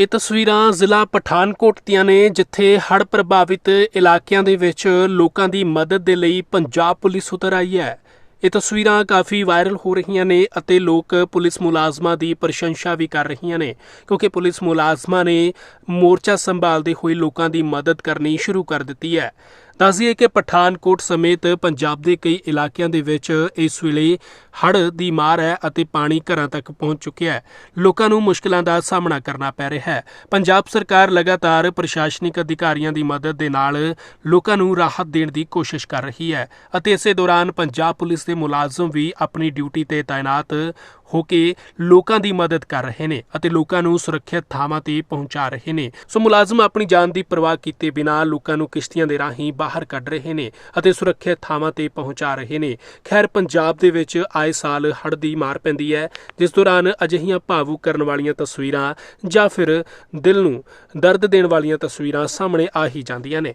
ਇਹ ਤਸਵੀਰਾਂ ਜ਼ਿਲ੍ਹਾ ਪਠਾਨਕੋਟ ਦੀਆਂ ਨੇ, ਜਿੱਥੇ ਹੜ੍ਹ ਪ੍ਰਭਾਵਿਤ ਇਲਾਕਿਆਂ ਦੇ ਵਿੱਚ ਲੋਕਾਂ ਦੀ ਮਦਦ ਦੇ ਲਈ ਪੰਜਾਬ ਪੁਲਿਸ ਉਤਰ ਆਈ ਹੈ। ਇਹ ਤਸਵੀਰਾਂ ਕਾਫੀ ਵਾਇਰਲ ਹੋ ਰਹੀਆਂ ਨੇ ਅਤੇ ਲੋਕ ਪੁਲਿਸ ਮੁਲਾਜ਼ਮਾਂ ਦੀ ਪ੍ਰਸ਼ੰਸਾ ਵੀ ਕਰ ਰਹੀਆਂ ਨੇ, ਕਿਉਂਕਿ ਪੁਲਿਸ ਮੁਲਾਜ਼ਮਾਂ ਨੇ ਮੋਰਚਾ ਸੰਭਾਲਦੇ ਹੋਏ ਲੋਕਾਂ ਦੀ ਮਦਦ ਕਰਨੀ ਸ਼ੁਰੂ ਕਰ ਦਿੱਤੀ ਹੈ। ਦੱਸਦੀਏ ਕਿ ਪਠਾਨਕੋਟ ਸਮੇਤ ਪੰਜਾਬ ਦੇ ਕਈ ਇਲਾਕਿਆਂ ਦੇ ਵਿੱਚ ਇਸ ਵੇਲੇ ਹੜ੍ਹ ਦੀ ਮਾਰ ਹੈ ਅਤੇ ਪਾਣੀ ਘਰਾਂ ਤੱਕ ਪਹੁੰਚ ਚੁੱਕਿਆ ਹੈ। ਲੋਕਾਂ ਨੂੰ ਮੁਸ਼ਕਲਾਂ ਦਾ ਸਾਹਮਣਾ ਕਰਨਾ ਪੈ ਰਿਹਾ ਹੈ। ਪੰਜਾਬ ਸਰਕਾਰ ਲਗਾਤਾਰ ਪ੍ਰਸ਼ਾਸਨਿਕ ਅਧਿਕਾਰੀਆਂ ਦੀ ਮਦਦ ਦੇ ਨਾਲ ਲੋਕਾਂ ਨੂੰ ਰਾਹਤ ਦੇਣ ਦੀ ਕੋਸ਼ਿਸ਼ ਕਰ ਰਹੀ ਹੈ ਅਤੇ ਇਸੇ ਦੌਰਾਨ ਪੰਜਾਬ ਪੁਲਿਸ ਦੇ ਮੁਲਾਜ਼ਮ ਵੀ ਆਪਣੀ ਡਿਊਟੀ ਤੇ ਤਾਇਨਾਤ ਹੋ ਕੇ ਲੋਕਾਂ ਦੀ ਮਦਦ ਕਰ ਰਹੇ ਨੇ ਅਤੇ ਲੋਕਾਂ ਨੂੰ ਸੁਰੱਖਿਅਤ ਥਾਵਾਂ ਤੇ ਪਹੁੰਚਾ ਰਹੇ ਨੇ। ਸੋ ਮੁਲਾਜ਼ਮ ਆਪਣੀ ਜਾਨ ਦੀ ਪਰਵਾਹ ਕੀਤੇ ਬਿਨਾਂ ਲੋਕਾਂ ਨੂੰ ਕਿਸ਼ਤੀਆਂ ਦੇ ਰਾਹੀਂ ਬਾਹਰ ਕੱਢ ਰਹੇ ਨੇ ਅਤੇ ਸੁਰੱਖਿਅਤ ਥਾਵਾਂ ਤੇ ਪਹੁੰਚਾ ਰਹੇ ਨੇ। ਖੈਰ, ਪੰਜਾਬ ਦੇ ਵਿੱਚ ਆਏ ਸਾਲ ਹੜ੍ਹ ਦੀ ਮਾਰ ਪੈਂਦੀ ਹੈ, ਜਿਸ ਦੌਰਾਨ ਅਜਿਹੀਆਂ ਭਾਵੁਕ ਕਰਨ ਵਾਲੀਆਂ ਤਸਵੀਰਾਂ ਜਾਂ ਫਿਰ ਦਿਲ ਨੂੰ ਦਰਦ ਦੇਣ ਵਾਲੀਆਂ ਤਸਵੀਰਾਂ ਸਾਹਮਣੇ ਆ ਹੀ ਜਾਂਦੀਆਂ ਨੇ।